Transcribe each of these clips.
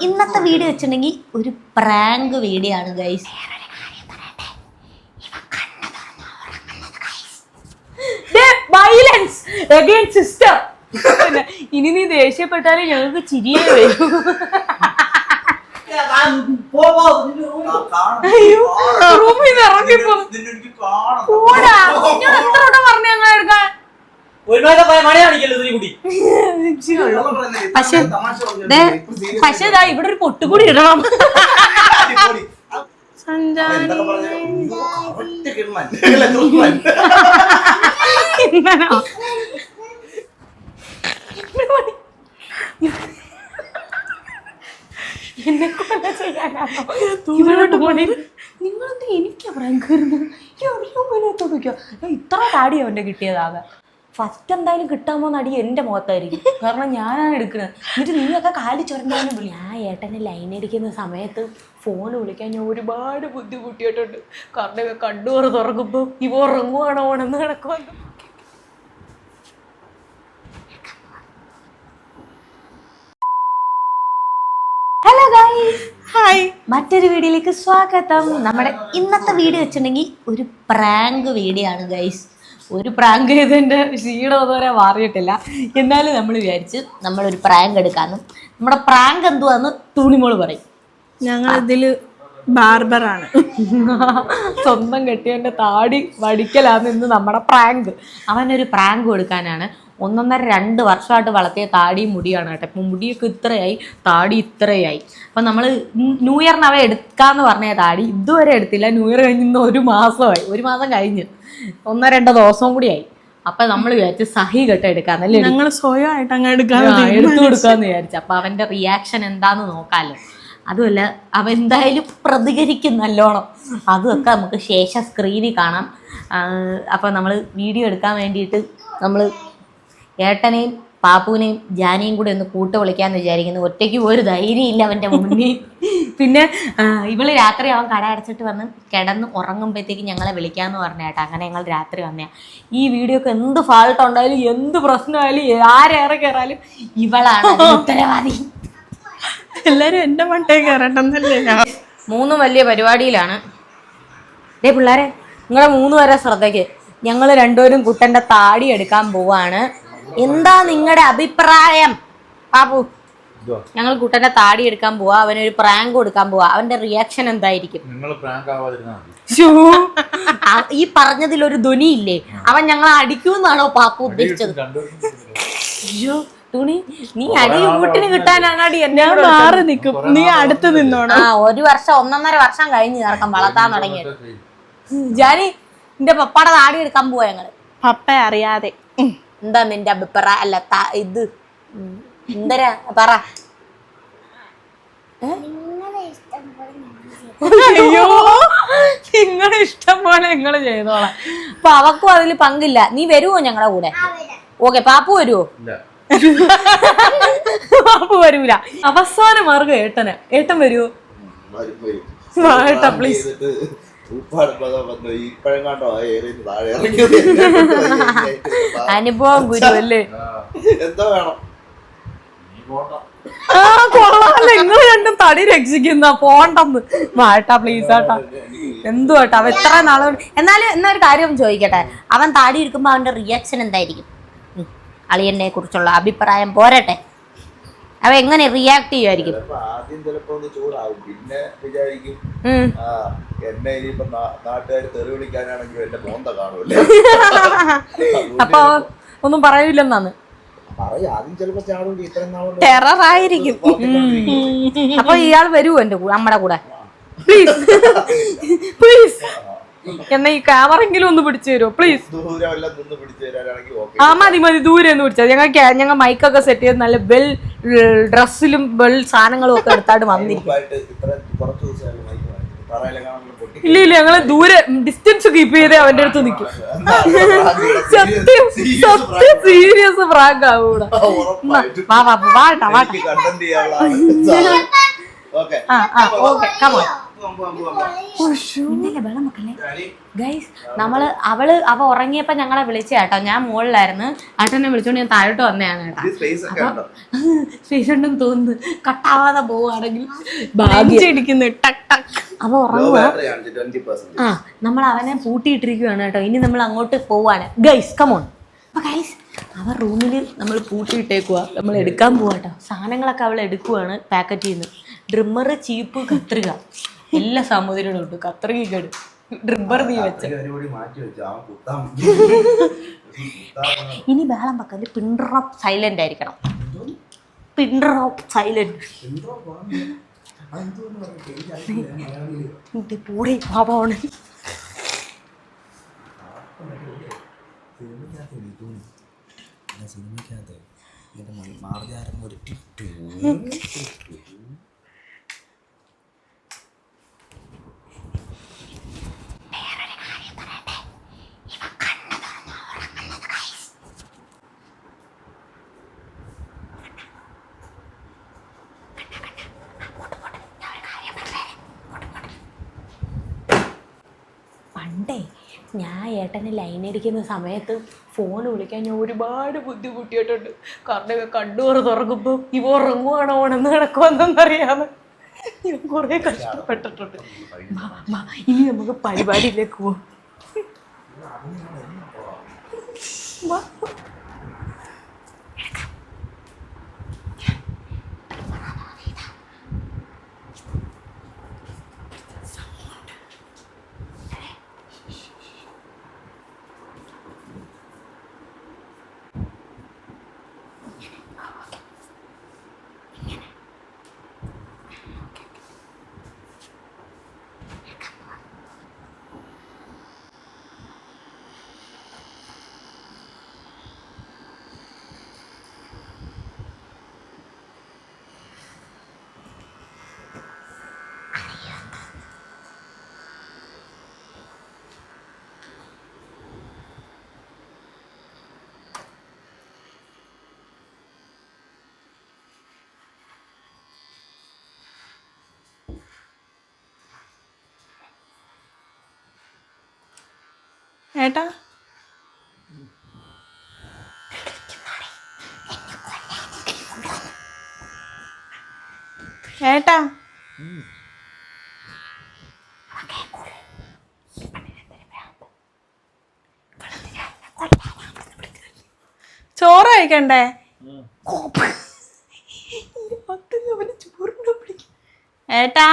ഇന്നത്തെ വീഡിയോ വെച്ചിട്ടുണ്ടെങ്കിൽ ഒരു പ്രാങ്ക് വീഡിയോ ആണ് ഗൈസ് വയലൻസ് അഗൈൻ സിസ്റ്റർ ഇനി നീ ദേഷ്യപ്പെട്ടാലേ ഞങ്ങൾക്ക് ചിരിയേ വരും. റൂമിൽ നിന്ന് ഇറങ്ങിപ്പോ. കൂടാ ഞാൻ എത്ര വട്ടം പറഞ്ഞു ഞങ്ങൾ എടുക്കാൻ കാണിക്കല്ലോ ഇതിനെ കൂടി? പക്ഷേ ദേ, പക്ഷേ ഇതാ ഇവിടെ ഒരു പൊട്ടുകൂടി ഇടണം. ഇങ്ങനെ. എന്നെ കൊല്ല ചെയ്യാനാണോ? ഇവരോട്ട് പോണേ നിങ്ങളെന്താ എനിക്കാ വരുന്നത് അറിയാമോത്തോട്ടോ ഇത്ര താടി അവന്റെ കിട്ടിയതാകെ. ഫസ്റ്റ് എന്തായാലും കിട്ടാൻ പോകുന്ന അടി എന്റെ മുഖത്തായിരിക്കും. കാരണം ഞാനാണ് എടുക്കുന്നത്. എന്നിട്ട് നീയൊക്കെ കാലി ചൊരണ്ടാലും വിളി ആ ഏട്ടനെ ലൈൻ അടിക്കുന്ന സമയത്ത് ഫോൺ വിളിക്കാൻ ഞാൻ ഒരുപാട് ബുദ്ധിമുട്ടിയിട്ടുണ്ട്. കാരണം കണ്ണൂറ് തുറക്കുമ്പോൾ ഇവ ഉറങ്ങുവാണോ ഉണന്ന് കിടക്കുവാണ് ഹലോ ഗൈസ് ഹായ് മറ്റൊരു വീഡിയോയിലേക്ക് സ്വാഗതം. നമ്മുടെ ഇന്നത്തെ വീഡിയോ വെച്ചിട്ടുണ്ടെങ്കിൽ ഒരു പ്രാങ്ക് വീഡിയോ ആണ് ഗൈസ് ഒരു പ്രാങ്ക് ചെയ്തതിന്റെ ക്ഷീണം ഇതുവരെ മാറിയിട്ടില്ല. എന്നാലും നമ്മൾ വിചാരിച്ച് നമ്മളൊരു പ്രാങ്ക് എടുക്കാനും നമ്മുടെ പ്രാങ്ക് എന്തുവാന്ന് തുണിമോൾ പറയും. ഞങ്ങൾ ഇതിൽ ബാർബറാണ് സ്വന്തം കെട്ടിയവന്റെ താടി വടിക്കലാന്ന് ഇന്ന് നമ്മുടെ പ്രാങ്ക് അവനൊരു പ്രാങ്ക് കൊടുക്കാനാണ് ഒന്നൊന്നര രണ്ട് വർഷമായിട്ട് വളർത്തിയ താടിയും മുടിയാണ് കേട്ടോ. ഇപ്പം മുടിയൊക്കെ ഇത്രയായി താടി ഇത്രയായി. അപ്പം നമ്മൾ ന്യൂ ഇയറിന് അവ എടുക്കാമെന്ന് പറഞ്ഞ താടി ഇതുവരെ എടുത്തില്ല. ന്യൂ ഇയർ കഴിഞ്ഞ് ഇന്ന് ഒരു മാസമായി. ഒരു മാസം കഴിഞ്ഞ്. ഒന്നോ രണ്ടോ ദിവസവും കൂടിയായി അപ്പൊ നമ്മൾ വിചാരിച്ച് സഹി കെട്ട് എടുക്കാന്നല്ലേ ഞങ്ങൾ സ്വയമായിട്ട് അങ്ങ് എടുക്കാൻ എടുത്തു കൊടുക്കാന്ന് വിചാരിച്ചു. അപ്പൊ അവന്റെ റിയാക്ഷൻ എന്താന്ന് നോക്കാലോ. അതുമല്ല അവ എന്തായാലും പ്രതികരിക്കും നല്ലോണം. അതൊക്കെ നമുക്ക് ശേഷം സ്ക്രീനിൽ കാണാം. അപ്പോൾ അപ്പൊ നമ്മൾ വീഡിയോ എടുക്കാൻ വേണ്ടിയിട്ട് നമ്മൾ ഏട്ടനെയും പാപ്പുവിനെയും ജാനിയും കൂടെ ഒന്ന് കൂട്ട വിളിക്കാന്ന് വിചാരിക്കുന്നു. ഒറ്റയ്ക്ക് ഒരു ധൈര്യം ഇല്ല അവന്റെ മുന്നിൽ. പിന്നെ ഇവൾ രാത്രി അവൻ കട അടച്ചിട്ട് വന്ന് കിടന്ന് ഉറങ്ങുമ്പോഴത്തേക്ക് ഞങ്ങളെ വിളിക്കാന്ന് പറഞ്ഞ കേട്ടോ. അങ്ങനെ ഞങ്ങൾ രാത്രി വന്നേ ഈ വീഡിയോക്ക് എന്ത് ഫാൾട്ട് ഉണ്ടായാലും എന്ത് പ്രശ്നമായാലും ആരേറെ കയറാലും ഇവളാണ് ഉത്തരവാദി. എല്ലാരും എന്റെ മണ്ടേ ഞാൻ? മൂന്ന് വലിയ പരിപാടിയിലാണ്. ഡേ പിള്ളേരെ നിങ്ങളെ മൂന്ന് പേരെ ശ്രദ്ധയ്ക്ക്. ഞങ്ങൾ രണ്ടുപേരും കുട്ടന്റെ താടി എടുക്കാൻ പോവാണ്. എന്താ നിങ്ങളുടെ അഭിപ്രായം? പാപ്പു ഞങ്ങൾ കുട്ടന്റെ താടി എടുക്കാൻ പോവാ ഒരു പ്രാങ്ക് കൊടുക്കാൻ പോവാ. അവന്റെ റിയാക്ഷൻ എന്തായിരിക്കും? നിങ്ങൾ പ്രാങ്ക് ആവാതിരുന്നാൽ മതി. ഈ പറഞ്ഞതിൽ ഒരു ധ്വനി ഇല്ലേ അവൻ ഞങ്ങളെ അടിക്കൂന്നാണോ പാപ്പു ഉദ്ദേശിച്ചത്? അയ്യോ തുണി നീ അടി കൂട്ടിന് കിട്ടാനാണാടി എന്നെ ഞാൻ മാറി നിക്കും നീ അടുത്ത് നിന്നോണം ആ ഒരു വർഷം ഒന്നൊന്നര വർഷം കഴിഞ്ഞ് ഇറക്കം വളർത്താൻ തുടങ്ങി ജാനി നിന്റെ പപ്പാടെ താടി എടുക്കാൻ പോവാ ഞങ്ങൾ. പപ്പ അറിയാതെ. എന്താ നിന്റെ അഭിപ്രായം? അല്ല ത- ഇത്. എന്തരാ? പറ. അയ്യോ നിങ്ങളെ ഇഷ്ടം പോലെ നിങ്ങൾ ചെയ്തോളാം. അപ്പൊ അവക്കും അതിൽ പങ്കില്ല. നീ വരുവോ ഞങ്ങളുടെ കൂടെ? ഓക്കെ പാപ്പു വരുവോ? പാപ്പു വരൂല. അവസാന മാർഗം ഏട്ടന്. ഏട്ടൻ വരുവോ? ഏട്ടാ പ്ലീസ് താഴെ അനുഭവം ഗുരു അല്ലേ? എന്തോ വേണം? ആ കൊള്ളാല്ല നിങ്ങൾ രണ്ടും തടി രക്ഷിക്കുന്ന പോണ്ടെന്ന്. വാട്ടാ പ്ലീസ് ആട്ടാ. എന്തു കേട്ടോ അവൻ എത്ര നാളെ എന്നാലും എന്നാ ഒരു കാര്യം ചോദിക്കട്ടെ. അവൻ താടി ഇരിക്കുമ്പോ അവന്റെ റിയാക്ഷൻ എന്തായിരിക്കും? അളിയനെ കുറിച്ചുള്ള അഭിപ്രായം പോരട്ടെ. അവ എങ്ങനെ റിയാക്ട് ചെയ്യുമായിരിക്കും ആദ്യം ചിലപ്പോ ഒന്ന് ചൂടാവും പിന്നെ വിചാരിക്കും എന്നെ ഇനിയിപ്പോ നാട്ടുകാർ തെറി വിളിക്കാനാണെങ്കിലും എന്റെ മോന്ത കാണൂല്ലേ അപ്പൊ ഒന്നും പറയൂലെന്നാണ് ടെററായിരിക്കും അപ്പൊ ഇയാൾ വരുമോ എന്റെ കൂടെ നമ്മുടെ കൂടെ? പ്ലീസ് പ്ലീസ് എന്നാ ഈ ക്യാമറെങ്കിലും ഒന്ന് പിടിച്ചു തരുമോ പ്ലീസ് ആ മതി മതി ദൂരെ ഒന്ന് പിടിച്ചാൽ ഞങ്ങൾ ഞങ്ങൾ മൈക്കൊക്കെ സെറ്റ് ചെയ്ത് നല്ല വെൽ ഡ്രസ്സിലും വെൽ സാധനങ്ങളും ഒക്കെ എടുത്തായിട്ട് വന്നിരിക്കും. ഇല്ല ഇല്ല ഞങ്ങൾ ദൂരെ ഡിസ്റ്റൻസ് കീപ്പ് ചെയ്തേ അവന്റെ അടുത്ത് നിൽക്കും. സത്യം സത്യം സീരിയസ് ഫ്രാങ്ക് ആവൂടാ. വാട്ടാ വാട്ടാ ആ ആ ഓക്കെ പോവാം ഇന്നലെ വെള്ളം വെക്കല്ലേ ഗൈസ് നമ്മൾ അവൾ അവ ഉറങ്ങിയപ്പോ ഞങ്ങളെ വിളിച്ച കേട്ടോ. ഞാൻ മുകളിലായിരുന്നു. അച്ഛനെ വിളിച്ചോണ്ട് ഞാൻ താഴോട്ട് വന്നതാണ് കേട്ടോ. സ്പേസ് ഒക്കെ ഉണ്ടോ? സ്പേസ് ഉണ്ടെന്ന് തോന്നുന്നു. കട്ടാവാതെ പോവാണെങ്കിൽ ഭാഗ്യം. ടക് ടക്. അവ ഉറങ്ങുക ആ നമ്മൾ അവനെ പൂട്ടിയിട്ടിരിക്കുകയാണ് കേട്ടോ. ഇനി നമ്മൾ അങ്ങോട്ട് പോവാണ്. ഗൈസ് കമോൺ അപ്പൊ ഗൈസ് അവ റൂമിൽ നമ്മൾ പൂട്ടിയിട്ടേക്കുക നമ്മൾ എടുക്കാൻ പോവാട്ടോ സാധനങ്ങളൊക്കെ അവൾ എടുക്കുവാണ് പാക്കറ്റ് ചെയ്യുന്നത്. ഡ്രിമ്മർ ചീപ്പ് കത്രിക. എല്ലാ സാമൂതിരികളും ഉണ്ട്. കേട് ഡ്രിബർ നീ വെച്ച ഇനി ബഹളം പക്കൽ പിൻഡ്രോപ്പ് സൈലന്റ് ആയിരിക്കണം. പിൻഡ്രോപ്പ് സൈലന്റ് പൂടെ പാപമാണ് പണ്ടേ ഞാൻ ഏട്ടനെ ലൈൻ അടിക്കുന്ന സമയത്ത് ഫോൺ വിളിക്കാൻ ഞാൻ ഒരുപാട് ബുദ്ധിമുട്ടിയിട്ടുണ്ട്. കാരണം കണ്ണൂറ് തുറക്കുമ്പോൾ ഇവ ഉറങ്ങുവാണോ ഉണന്ന് കിടക്കുമെന്നറിയാതെ ഞാൻ കുറേ കഷ്ടപ്പെട്ടിട്ടുണ്ട്. ഇനി നമുക്ക് പരിപാടിയിലേക്ക് പോവാം. ഏട്ടാ ഏട്ടാ. ചോറ് കഴിക്കണ്ടേ? ഏട്ടാ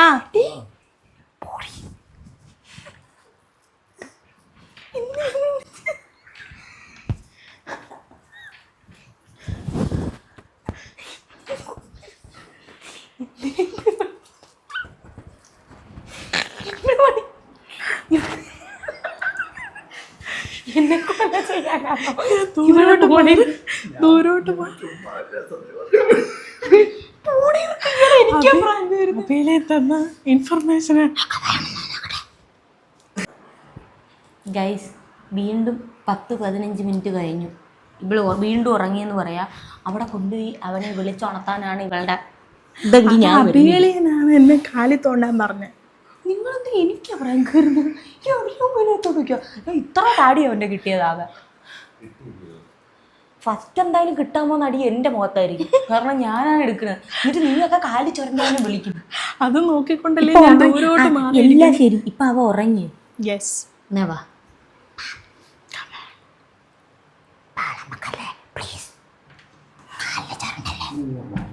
എന്നെ കൊല്ല ചെയ്യാനാണോ ദൂരോട്ട് പോണേ. ദൂരോട്ട് അഭിയിലെ തന്ന ഇൻഫർമേഷൻ ഗൈസ് വീണ്ടും പത്ത് പതിനഞ്ച് മിനിറ്റ് കഴിഞ്ഞു. ഇവൾ വീണ്ടും ഉറങ്ങിയെന്ന് പറയാ. അവിടെ കൊണ്ടുപോയി അവനെ വിളിച്ചുണർത്താനാണ് ഇവളുടെ. അഭിയളിയനാണ് എന്നെ കാലി തോണ്ടാൻ പറഞ്ഞത് നിങ്ങളെന്ത് എനിക്ക് പറയാൻ കയറുന്നത് ഇത്ര താടി അവന്റെ കിട്ടിയതാകെ ഫസ്റ്റ് എന്തായാലും കിട്ടാൻ പോകുന്ന അടി എന്റെ മുഖത്തായിരിക്കും. കാരണം ഞാനാണ് എടുക്കുന്നത്. എന്നിട്ട് നീയൊക്കെ കാലി ചൊരണ്ടാന്ന് വിളിക്കുന്നത് അത് നോക്കിക്കൊണ്ടല്ലേ ഞാൻ മാറി എല്ലാം ശരി. ഇപ്പൊ അവ ഉറങ്ങി. യെസ് എന്നാ പ്ലീസ് ചൊരണ്ടല്ലേ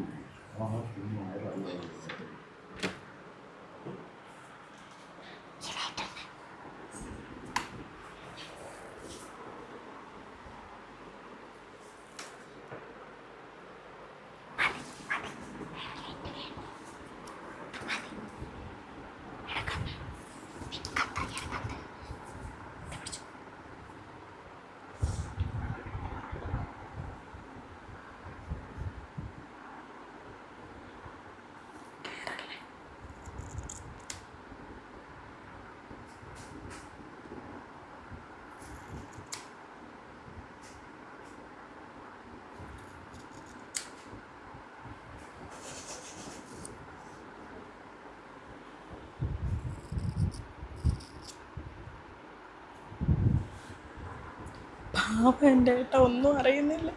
പാവം എന്റെ ഒന്നും അറിയുന്നില്ല.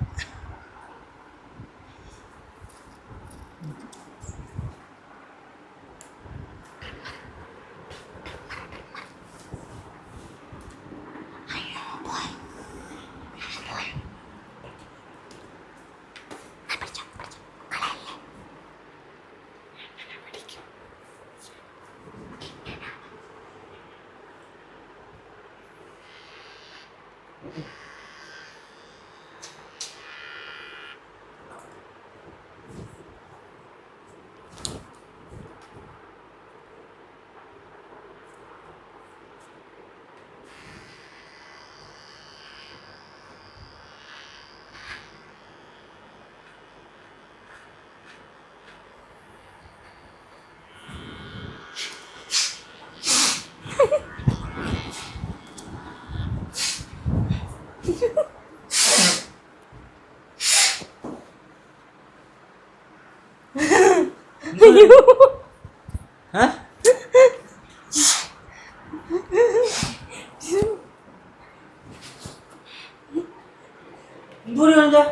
കാണിച്ചേ?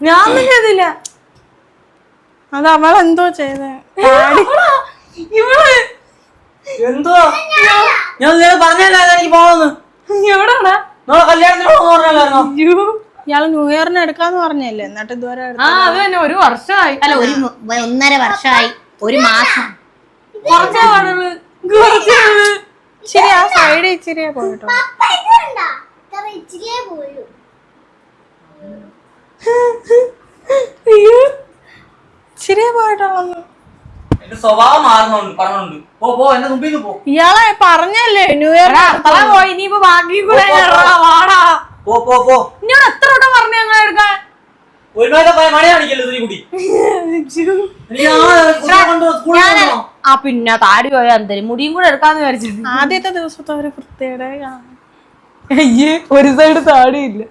ഞാൻ ചെയ്തില്ല അത് അവളെന്തോ ചെയ്തേ. എന്തോ? ഞാൻ പറഞ്ഞല്ലോ എനിക്ക് പോകണമെന്ന് എവിടാണ്? നമ്മളെ കല്യാണത്തിന് പോകണമെന്ന് പറഞ്ഞല്ലായിരുന്നോ ഇയാൾ ന്യൂ ഇയറിന് എടുക്കാന്ന് പറഞ്ഞല്ലേ? എന്നിട്ട് ഇതുവരെ ആ അത് തന്നെ. ഒരു വർഷമായി അല്ല ഒരു മു- ഒന്നര വർഷമായി ഒരു മാസം. കുറച്ചാ പാടുള്ളൂ. കുറച്ചേ ഉള്ളൂ. ഇച്ചിരി ആ സൈഡ് ഇച്ചിരിയെ പോയിട്ടോ ഇച്ചിരിയേ പോയുള്ളൂ അയ്യോ. ഇച്ചിരിയെ പോയിട്ടുള്ളൂ എന്റെ സ്വഭാവം മാറുന്നുണ്ട് പറഞ്ഞുണ്ട്. പോ പോ എന്റെ മുമ്പിൽ നിന്ന് പോ. ഇയാളെ പറഞ്ഞല്ലേ ന്യൂ ഇയർ എടാ അത്ര പോയി. ഇനിയിപ്പോ ബാക്കി കൂടെ വാടാ. പോ പോ പോ. ഞാൻ എത്ര വട്ടം പറഞ്ഞു ഞങ്ങൾ എടുക്കാൻ പോയ മണി കാണിക്കല്ലോ ഇതിനെ കൂടി എനിക്ക് ആ പിന്നെ താടി പോയ എന്തരും മുടിയും കൂടെ എടുക്കാന്ന് വിചാരിച്ചിട്ട് ആദ്യത്തെ ദിവസത്തെ ഒരു വൃത്തിയുടെ അയ്യേ ഒരു സൈഡ് താടിയില്ല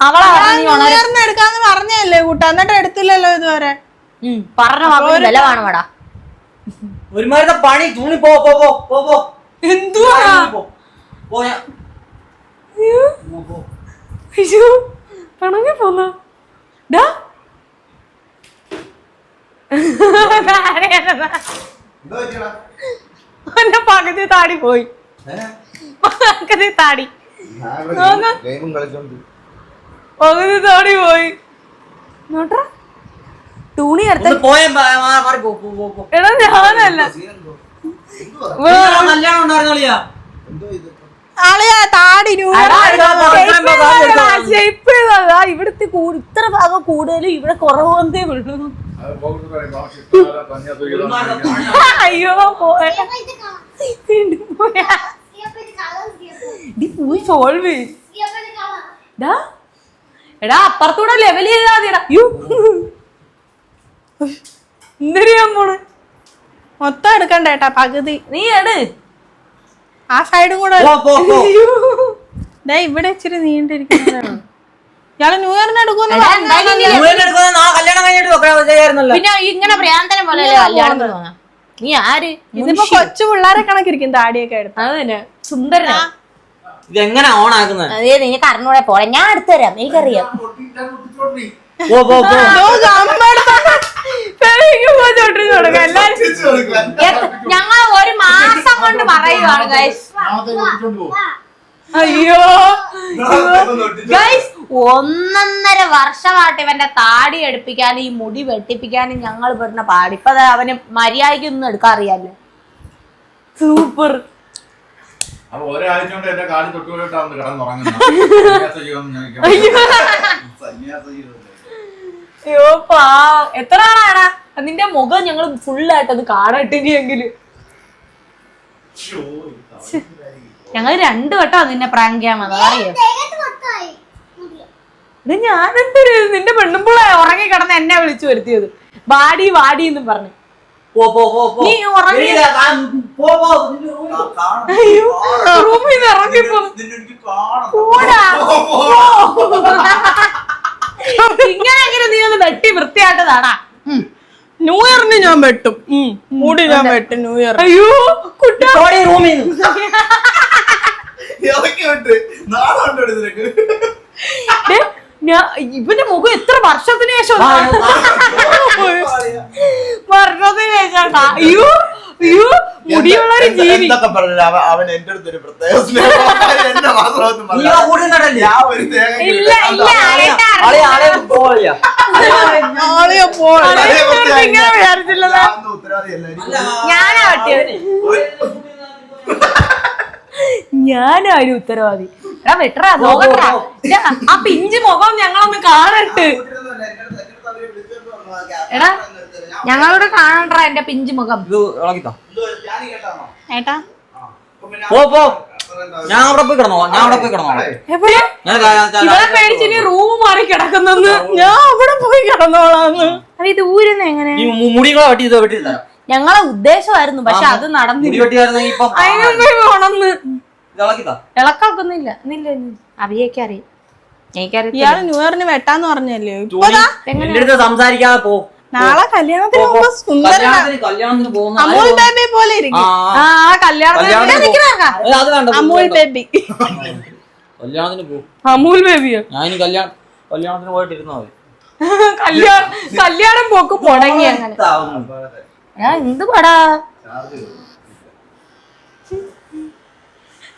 അവളെ എടുക്കാന്ന് പറഞ്ഞല്ലേ കൂട്ടാ. എന്നിട്ട് എടുത്തില്ലല്ലോ ഇതുവരെ. പറഞ്ഞ വില കാണുവാടാ. ഒരുമാതിരത്തെ പണി തൂണി പോ പോ പോ പോ പോ. എന്തുവാ? പോ. ഞാൻ. അയ്യോ പണങ്ങി പോന്ന. ഡാ. എന്റെ പകുതി താടി പോയി? പകുതി താടി. പകുതി താടി പോയി. നോട്ടാ. തുണി അടുത്ത ഒന്ന് പോ പോ പോ പോ. എടാ ഞാനല്ല. കല്യാണം ഉണ്ടായിരുന്നോളിയാ എന്തോ ഇത്? ആളെയാ താടിനു ചെയ്തതാ ഇവിടുത്തെ ഇത്ര ഭാഗം കൂടുതലും ഇവിടെ കുറവെന്നേ ഉള്ളൂ. അയ്യോ പോയ. സോൾവ് എടാ അപ്പുറത്തൂടെ ലെവൽ ചെയ്താ മതിടാ യു. എന്തരിയാൻ പോണ് മൊത്തം എടുക്കണ്ട ഏട്ടാ പകുതി. നീ എട്. ആ സൈഡും കൂടെ ഇവിടെ ഇച്ചിരി നീണ്ടിരിക്കുന്നതാണ്. ഇയാൾ ന്യൂ ഇയറിന് പിന്നെ ഇങ്ങനെ പോലെ നീ ആര്? ഇതിപ്പോ കൊച്ചു പിള്ളേരെ കണക്കിരിക്കും താടിയൊക്കെ എടുത്ത്. അതന്നെ തന്നെ. സുന്ദരനാ. ഇത് എങ്ങനെ ഓൺ ആക്കുന്നത് അതേ നിനക്ക് അറിഞ്ഞൂടെ പോലെ. ഞാൻ അടുത്ത് തരാം. എനിക്കറിയാം. പോ പോ പോ. ഞങ്ങൾ ഒരു മാസം കൊണ്ട് പറയുവാണ് ഗൈസ്. അയ്യോ. ഗൈസ് ഒന്നൊന്നര വർഷമായിട്ട് ഇവന്റെ താടി എടുപ്പിക്കാനും ഈ മുടി വെട്ടിപ്പിക്കാനും ഞങ്ങൾ വരുന്ന പാടി. ഇപ്പൊ അവന് മര്യാദയ്ക്കൊന്നും എടുക്കാൻ അറിയാലോ സൂപ്പർ ഒരാഴ്ച കൊണ്ട് എന്റെ കാലി തൊട്ടുപോയിട്ടാണ് കിടന്നുറങ്ങുന്നത് സന്യാസ ജീവിതം. അയ്യോ പാ. എത്ര ആളാടാ? നിന്റെ മുഖം ഞങ്ങൾ ഫുള്ളായിട്ട് അത് കാണട്ടിനിയെങ്കിൽ ഞങ്ങൾ രണ്ടു വട്ടം നിന്നെ പ്രാങ്ക് ചെയ്യാൻ വന്നത് അറിയോ? ഇത് ഞാനെന്തൊരു നിന്റെ പെണ്ണുമ്പോളെ ഉറങ്ങി കിടന്ന് എന്നെ വിളിച്ചു വരുത്തിയത്. വാടി വാടി എന്നും പറഞ്ഞു. പോ പോ പോ പോ. നീ ഉറങ്ങി റൂമിൽ നിന്ന് ഇറങ്ങിപ്പോ പോടാ. ഇങ്ങനെയെങ്കിലും നീ ഒന്ന് വെട്ടി വൃത്തിയായിട്ടതാടാ. ന്യൂ ഇയറിന് ഞാൻ വെട്ടും. മുടി ഞാൻ വെട്ടും ന്യൂ ഇയർ അയ്യോ കുട്ടി റൂമിൽ ഇവന്റെ മുഖം എത്ര വർഷത്തിന് ശേഷം വർഷത്തിന് ശേഷം അയ്യോ അയ്യോ മുടിയുള്ള ഒരു ജീവി. എന്തൊക്കെ അവൻ എന്റെ അടുത്ത് ഒരു പ്രത്യേക സ്നേഹം. എന്നെ മാത്രം ഞാൻ ഒരു തേങ്ങ ഇല്ല ഇല്ല ആരെയും ആളെ ആളെ പോളിയാ ആളെയോ പോ ഇങ്ങനെ വിചാരിച്ചില്ലല്ലോ ഞാനാ പറ്റിയത് ഞാനാ ഒരു ഉത്തരവാദി. എടാ വെട്ടറാ നോക്കട്ടാ. ആ പിഞ്ച് മുഖം ഞങ്ങളൊന്ന് കാണട്ട്. എടാ ഞങ്ങളോട് കാണണ്ട എന്റെ പിഞ്ചു മുഖം. ഇത് ഇളക്കിത്താ ഏട്ടാ. പോ പോ. ഞാൻ അവിടെ പോയി കിടന്നോ ഞാൻ അവിടെ പോയി കിടന്നോ കാ- പേടിച്ചിനി റൂം മാറി കിടക്കുന്നെന്ന്. ഞാൻ അവിടെ പോയി കിടന്നോളാന്ന്. അപ്പൊ ഇത് ഊരുന്ന എങ്ങനെ? ഈ മു- മുടി കൂടെ വെട്ടി ഇത് വെട്ടി ഞങ്ങളെ ഉദ്ദേശമായിരുന്നു പക്ഷെ അത് മുടി നടന്നില്ല അതിനുമ്പേ പോണെന്ന്. ഇളക്കൊക്കൊന്നുമില്ല. ഇന്നില്ല അവിയൊക്കെ അറിയാം. എനിക്കറിയാം ഇയാൾ ന്യൂ ഇയറിന് വെട്ടാന്ന് പറഞ്ഞല്ലേ? സംസാരിക്കാതെ പോ. നാളെ കല്യാണത്തിന്. പോകുമ്പോ സുന്ദരനാ. കല്യാണത്തിന് കല്യാണത്തിന് പോകുന്ന ആര് അമൂൽ ബേബി പോലെ ആ, ഇരിക്കും. ആ ആ. കല്യാണത്തിന് പോ, അമൂൽ ബേബി. കല്യാണത്തിന് പോ അമൂൽ ബേബി ഞാൻ കല്യാണം കല്യാണത്തിന് പോയിട്ടിരുന്നോ കല്യാണം കല്യാണം പോക്ക് മുടങ്ങി അങ്ങനെ. ഞാൻ എന്ത് പടാ?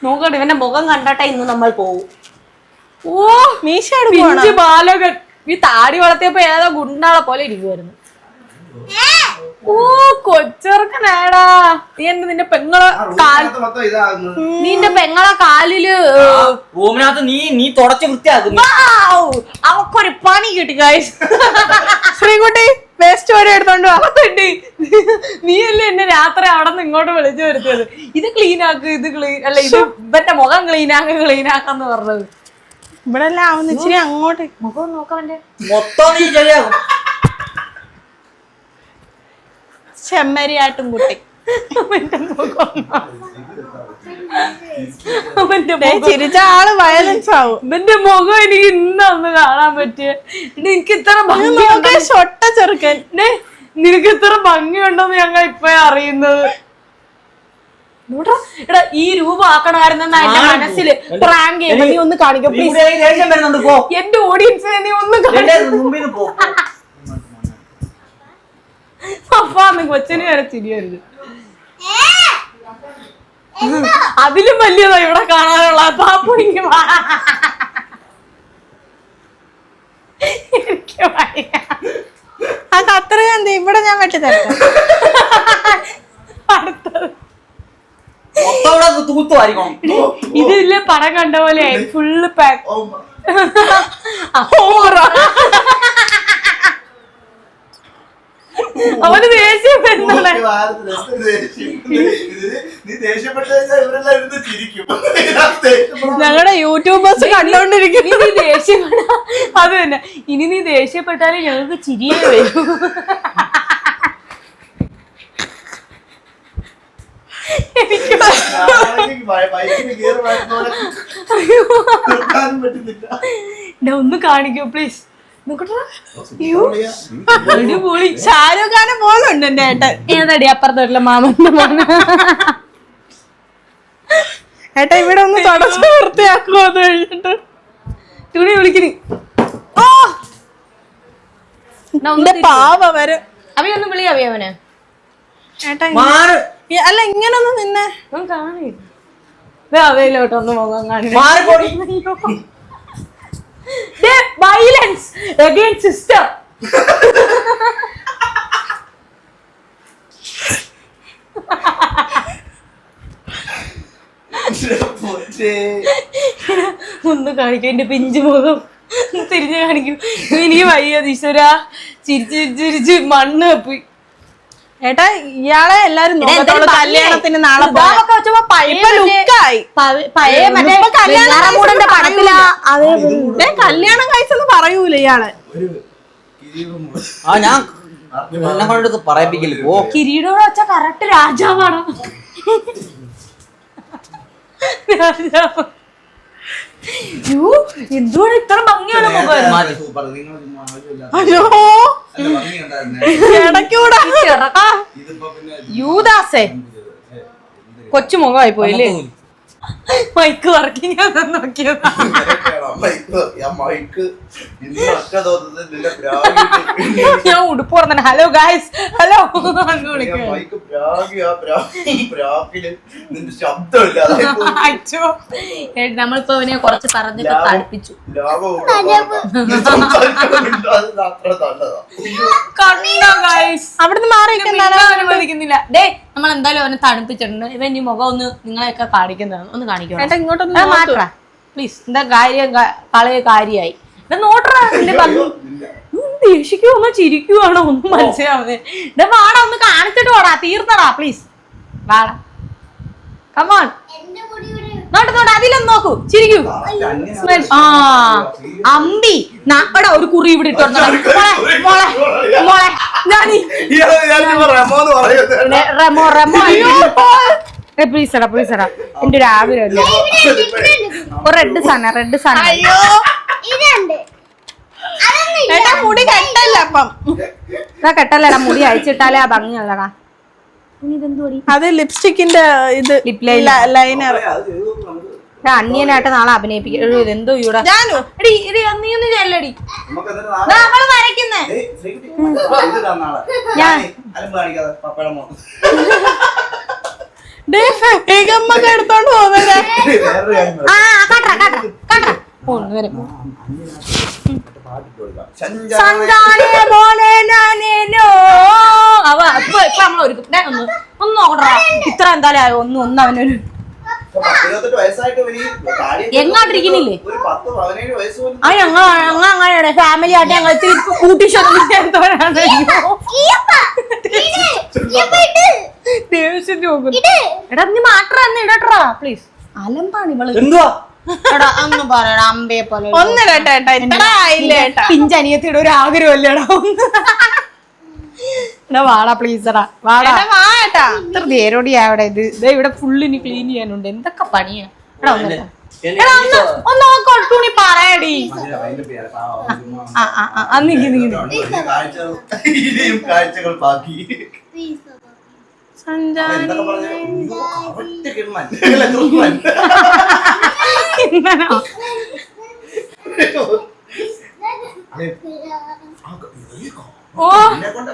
നോക്കട്ടെ ഇവന്റെ മുഖം കണ്ടട്ടെ ഇന്ന് നമ്മൾ പോവും. ഓ മീശ ബാലകൻ. ഈ താടി വളർത്തിയപ്പോ ഏതാ ഗുണ്ടാളെ പോലെ ഇരിക്കുവായിരുന്നു. ഓ കൊച്ചെറുക്കനാടാ നീ എന്റെ നിന്റെ പെങ്ങളെ കാൽ നിന്റെ പെങ്ങളെ കാലിൽ റൂമിനകത്ത് നീ നീ തുടച്ച് വൃത്തിയാക്കുന്നു! അവക്കൊരു പണി കിട്ടി കാശ് ശ്രീകുട്ടി വേസ്റ്റ് വരെ എടുത്തോണ്ട് വാ. നീ നീയല്ലേ എന്നെ രാത്രി അവിടെ നിന്ന് ഇങ്ങോട്ട് വിളിച്ചു വരുത്തിയത്. ഇത് ക്ലീൻ ആക്ക് ഇത് ക്ലീൻ അല്ല ഇത് ഇവന്റെ മുഖം ക്ലീൻ ആക്ക് ക്ലീൻ ആക്കാന്ന് പറഞ്ഞത്. ഇവിടെ എല്ലാം ആവുന്ന ഇച്ചിരി അങ്ങോട്ട്. മുഖം നോക്കാൻ മൊത്തം നീ ശരിയാകും ചെമ്മരിയാട്ടും കുട്ടി. ചിരിച്ച ആൾ വയലൻസ് ആവും. ഇവന്റെ മുഖം എനിക്ക് ഇന്നൊന്ന് കാണാൻ പറ്റിയ. എനിക്ക് ഇത്ര ഭംഗി ഷൊട്ട ചെറുക്കൻ. നിനക്ക് ഇത്ര ഭംഗിയുണ്ടെന്ന് ഞങ്ങൾ ഇപ്പൊ അറിയുന്നത്. എടാ ഈ രൂപം എന്റെ മനസ്സിൽ പ്രാങ്ക് നീ ഒന്ന് കാണിക്കും പ്ലീസ് എന്റെ ഓഡിയൻസിനെ നീ ഒന്ന് എന്റെ മുമ്പിൽ നിന്ന് പോ പോ. അപ്പാന്ന് കൊച്ചിന് വരെ ചിരിയരുത്. അതിലും വലിയതാ ഇവിടെ കാണാനുള്ള. എനിക്ക്. ആ കത്തറ എന്ത്? ഇവിടെ ഞാൻ വെട്ടി തരാം. അടുത്തത്. ഇതില്ലേ പടം കണ്ട പോലെ ഫുള്ള് പാക്ക് ഓ, അവന് ദേഷ്യം വരുന്നതാണ് നോക്കി വാരത്തിൽ എന്ത് ദേഷ്യം. ഇതിന് നീ ദേഷ്യപ്പെട്ട് കഴിഞ്ഞാൽ ഇവരെല്ലാം ഇരുന്ന് ദേഷ്യപ്പെടാൻ ഞങ്ങളുടെ യൂട്യൂബേഴ്സ് കണ്ടോണ്ടിരിക്കും ഇനി നീ ദേഷ്യപ്പെടാ. അത് തന്നെ. ഇനി നീ ദേഷ്യപ്പെട്ടാലേ ഞങ്ങൾക്ക് ചിരിയേ വരൂ. ഒന്ന് കാണിക്കൂ പ്ലീസ് അടിപൊളി. ഷാരൂഖ് ഖാനെ എന്റെ ഏട്ടൻ. ഏതടി അപ്പുറത്തെ വീട്ടിലെ മാമന്റെ മോന്? ഏട്ടാ ഇവിടെ ഒന്ന് തുടച്ച് വൃത്തിയാക്കുമോ അത് കഴിഞ്ഞിട്ട്. തുണി വിളിക്കണി ഓ. എന്റെ പാവ വരെ. അവയൊന്ന് വിളി അവയവന് ഏട്ടാ അല്ല ഇങ്ങനൊന്നും നിന്നെ. ഒന്ന് കാണി അവയിലോട്ട് ഒന്ന് മുഖം കാണി മാറിപ്പോടി. Violence against sister. ഒന്ന് കാണിക്കും എന്റെ പിഞ്ചു മുഖം. തിരിഞ്ഞു കാണിക്കും. എനിക്ക് വയ്യ ഈശ്വര. ചിരിച്ച് ചിരിച്ച് ചിരിച്ച് മണ്ണ് കപ്പി ഏട്ടാ ഇയാളെ എല്ലാരും കല്യാണത്തിന് നാളെ കല്യാണം കഴിച്ചെന്ന് പറയൂല. ഇയാളെ. ആ ഞാൻ പറയിപ്പിക്കില്ല. ഓ. കിരീടോടെ വെച്ച കറക്റ്റ് രാജാവാണ്. രാജാവ്. എന്തുകൊണ്ട് ഇത്ര ഭംഗിയാണ് മുഖം. യൂദാസേ. കൊച്ചു മുഖമായി പോയില്ലേ മൈക്ക് വർക്കിംഗ് നോക്കിയതാ. ഞാൻ ഉടുപ്പ് പറഞ്ഞു ഹലോ ഗായ്സ് ഹലോ അച്ഛോ നമ്മളിപ്പോ അവനെ കുറച്ച് പറഞ്ഞിട്ട്. കണ്ടോ ഗായ്സ് അവിടുന്ന് മാറി അനുവദിക്കുന്നില്ല ഡേ നമ്മൾ എന്തായാലും അവനെ തണുപ്പിച്ചിട്ടുണ്ട്. ഇവൻ ഇനി മുഖം ഒന്ന് നിങ്ങളെയൊക്കെ കാണിക്കുന്നതാണ്. ഒന്ന് കാണിക്കണം? ഏട്ടാ ഇങ്ങോട്ടൊന്ന് നോക്ക്. പ്ലീസ് എന്താ കാര്യം? കളയ കാര്യായി ഇത് നോട്ടറാ നിന്റെ ഭംഗി ദേഷിക്കുവാണോ ചിരിക്കുവാണോ? ഒന്നും മനസ്സിലാവുന്നേ. ഇതാ വാടാ ഒന്ന് കാണിച്ചിട്ട് വാടാ. തീർത്തടാ പ്ലീസ് വാടാ. കമോൺ എന്റെ മുടി ഇവിടെ നോട്ട് നോട്ട് അതിലൊന്ന് നോക്കൂ. ചിരിക്കൂ. ആ അമ്പി നാപ്പടാ ഒരു കുറി ഇവിടെ ഇട്ട് മോളെ മോളെ ഞാനീ റെമോ റെമോ റെമോ പ്ലീസ് എടാ പ്ലീസ് എടാ. എന്റെ ഒരു റെഡ് സാന റെഡ് അയ്യോ. ഇല്ല. ഏട്ടാ മുടി കെട്ടല്ല അപ്പം. ഇതാ കെട്ടല്ലടാ മുടി അഴിച്ചിട്ടാലേ ആ ഭംഗിയുള്ളടാ അത് ലിപ്സ്റ്റിക്കിന്റെ ഇത് ലൈനർ അത് അന്യനായിട്ട് നാളെ അഭിനയിപ്പിക്കും. എടോ, ഇതെന്തോ ഇവിടെ എടി എടി. വേഗമ്മക്ക് എടുത്തോണ്ട് പോകുന്നേ ആ കാട്ടാ കാട്ടാ കാട്ടാ പോലെ ഞാനേനോ. അവ ഇപ്പൊ ഇപ്പൊ നമ്മൾ ഒരു ദേ ഒന്ന് ഒന്ന് നോക്കട്ടാ ഇത്ര എന്തായാലും ആയോ? ഒന്ന് ഒന്ന് അവനൊരു ആ ഞങ്ങൾ ഞങ്ങൾ അങ്ങനെയാണ് ഫാമിലി ആയിട്ട് ഞങ്ങൾ കൂട്ടി നോക്കുന്നു ഇട്ട് എടാ നീ മാത്രം ഇടട്ടാ പ്ലീസ് അലമ്പാണ് ഇവൾ. എന്തുവാ? ഒന്ന് കേട്ടോ ഏട്ടാ ഇത്ര ആയില്ല ഏട്ടാ? പിഞ്ചനിയത്തിയുടെ ഒരു ആഗ്രഹമല്ലേടാ ഒന്ന്. എടാ വാടാ പ്ലീസ് എടാ വാടാ ഏട്ടാ ഇത്ര നേരോടി അവിടെ ഇത് ദേ ഇവിടെ ഫുള്ളിന് ക്ലീൻ ചെയ്യാനുണ്ട് എന്തൊക്കെ പണിയാ എടാ ഒന്ന് എന്നെ- എന്നെ എടാ ഒന്ന് ഒന്ന് ആ കൊട്ടൂണി പറയടി. ആ, ആ, ആ. ഇനിയും കാഴ്ചകൾ ബാക്കി സഞ്ചാരി എന്തൊക്കെ പറഞ്ഞു correct കിണ്ണൻ. അല്ല, കൃഷ്ണൻ. ഇങ്ങനാ. ഓ എന്നെക്കൊണ്ട്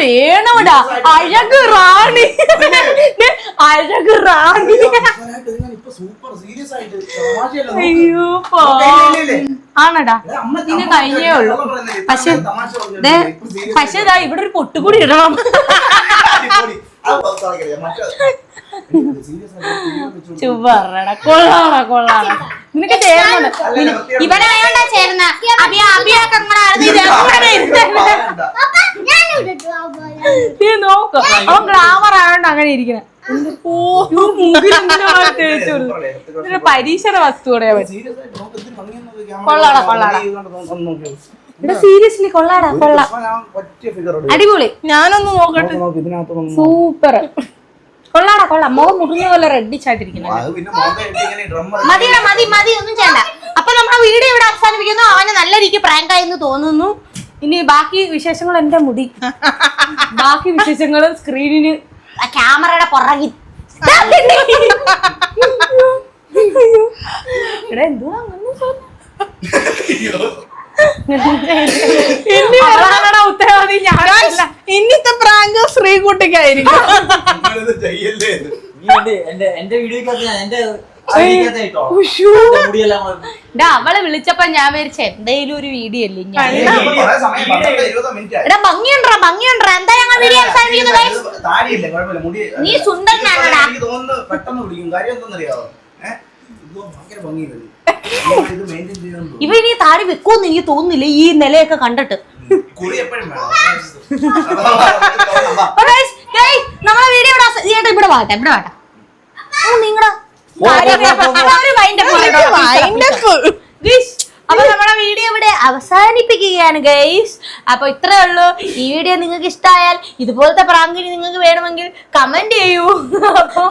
വേണോടാ അഴക് റാണി. അഴക് റാണി. അയ്യോ. ആണടാ. പിന്നെ ഇതിന് കഴിഞ്ഞേ ഉള്ളൂ. പക്ഷെ പക്ഷെ ഇതാ ഇവിടെ ഒരു പൊട്ടുകൂടി ഇടണം. ചുവറടാ കൊള്ളാടാ കൊള്ളാടാ. നിനക്ക് വൃത്തികേട്. ഇവനായോണ്ടാ പോലെ. നീ നോക്ക്. അവൻ ഗ്ലാമർ ആയോണ്ട് അങ്ങനെ ഇരിക്കണ. പരീക്ഷണ വസ്തു കൊള്ളാടാ, കൊള്ളാടാ. ഇവിടെ സീരിയസ്ലി കൊള്ളാടാ കൊള്ളാം. അടിപൊളി. ഞാനൊന്ന് നോക്കട്ടെ. സൂപ്പർ. കൊള്ളാടാ കൊള്ളാ. മുഖം മുറിഞ്ഞ പോലെ റെഡിച്ചായിട്ടിരിക്കുന്നു മതിയടാ മതി മതി ഒന്നും ചെയ്യണ്ട. അപ്പൊ നമ്മുടെ വീഡിയോ ഇവിടെ അവസാനിപ്പിക്കുന്നു. അവന് നല്ല രീതിക്ക് പ്രാങ്ക് ആയെന്ന് തോന്നുന്നു. ഇനി ബാക്കി വിശേഷങ്ങൾ എന്റെ മുടി. ബാക്കി വിശേഷങ്ങൾ സ്ക്രീനിന് ക്യാമറയുടെ പുറകിൽ എടാ എന്തുവാ അങ്ങനെ ഉത്തരവാദി ഞാൻ ഇന്നത്തെ പ്രാങ്ക് ശ്രീകുട്ടിക്കായിരിക്കും. അവളെ വിളിച്ചപ്പോ ഞാൻ വിചാരിച്ച എന്തേലും ഒരു വീഡിയോ അല്ലേ. എടാ ഭംഗിയുണ്ടാ ഭംഗിയുണ്ടാ? എന്താ ഞങ്ങൾ വീഡിയോ അവസാനിപ്പിക്കുന്നത്? നീ സുന്ദരനാണോ പെട്ടെന്ന് കാര്യം ഭയങ്കര ഇവ ഇനി താഴെ വെക്കുമെന്ന് എനിക്ക് തോന്നുന്നില്ല. ഈ നിലയൊക്കെ കണ്ടിട്ട്. നമ്മളെ വീഡിയോ ഇവിടെ ചേട്ടാ ഇവിടെ വാട്ടെ ഇവിടെ വാട്ടെ. നിങ്ങടെ അപ്പൊ നമ്മുടെ വീഡിയോ ഇവിടെ അവസാനിപ്പിക്കുകയാണ് ഗൈസ് അപ്പൊ ഇത്രേ ഉള്ളൂ. ഈ വീഡിയോ നിങ്ങൾക്ക് ഇഷ്ടമായാൽ ഇതുപോലത്തെ പ്രാങ്കിനി നിങ്ങൾക്ക് വേണമെങ്കിൽ കമന്റ് ചെയ്യൂ. അപ്പൊ.